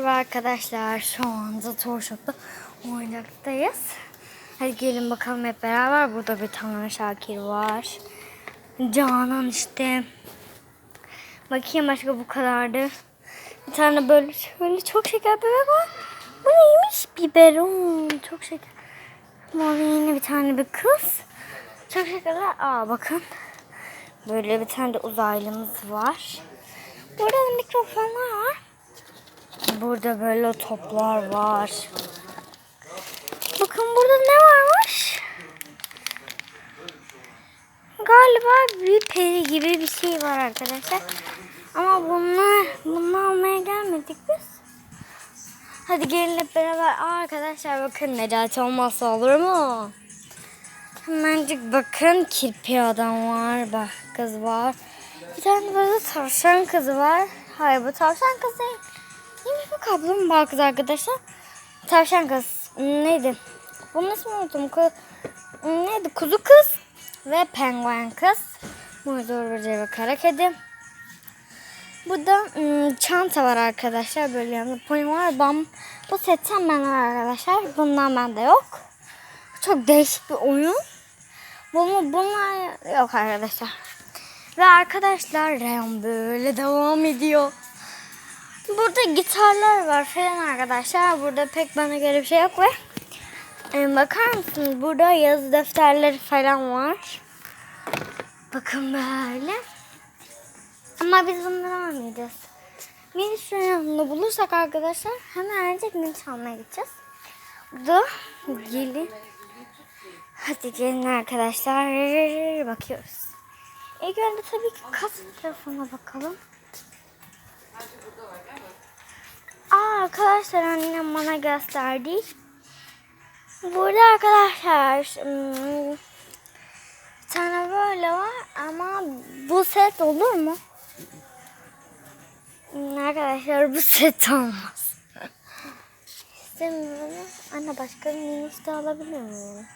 Merhaba arkadaşlar. Şu anda Torshop'ta oyuncaktayız. Hadi gelin bakalım hep beraber. Burada bir tane Şakir var. Canan işte. Bakayım başka bu kadardı. Bir tane böyle şöyle çok şeker bebek var. Bu neymiş? Biberon. Çok şeker. Mavi yine bir tane bir kız. Çok şekerler. Aa bakın. Böyle bir tane de uzaylımız var. Burada da mikrofonlar var. Burada böyle toplar var. Bakın burada ne varmış? Galiba bir peri gibi bir şey var arkadaşlar. Ama bunlar bunu almaya gelmedik biz. Hadi gelin hep beraber. Aa, arkadaşlar bakın Necati olmazsa olur mu? Hemencik bakın kirpi adam var. Bak kız var. Bir tane böyle tavşan kızı var. Hayır bu tavşan kız değil. Neymiş bu kaplumbağa kız arkadaşlar? Tavşan kız. Neydi? Bunun ismini unuttum. Ku- Neydi? Kuzu kız ve penguen kız. Muzdur böceği ve kara kedi. Burada ım, çanta var arkadaşlar. Böyle yanında pony var. Bam. Bu setten ben var arkadaşlar. Bundan bende yok. Çok değişik bir oyun. Bunu, bunlar yok arkadaşlar. Ve arkadaşlar Reyon böyle devam ediyor. Burada gitarlar var falan arkadaşlar. Burada pek bana göre bir şey yok ve e, bakar mısınız? Burada yazı defterleri falan var. Bakın böyle. Ama biz bunları almayacağız. Miniş reyonunu bulursak arkadaşlar hemen miniş almaya gideceğiz. Burada gelin. Hadi gelin arkadaşlar. Bakıyoruz. İlk önce tabii ki kasa tarafına bakalım. Arkadaşlar annem bana gösterdi. Burada arkadaşlar hmm, bir tane böyle var ama bu set olur mu? Arkadaşlar bu set olmaz. İstemiyorum. Anne başka bir minibüs de alabilir miyim?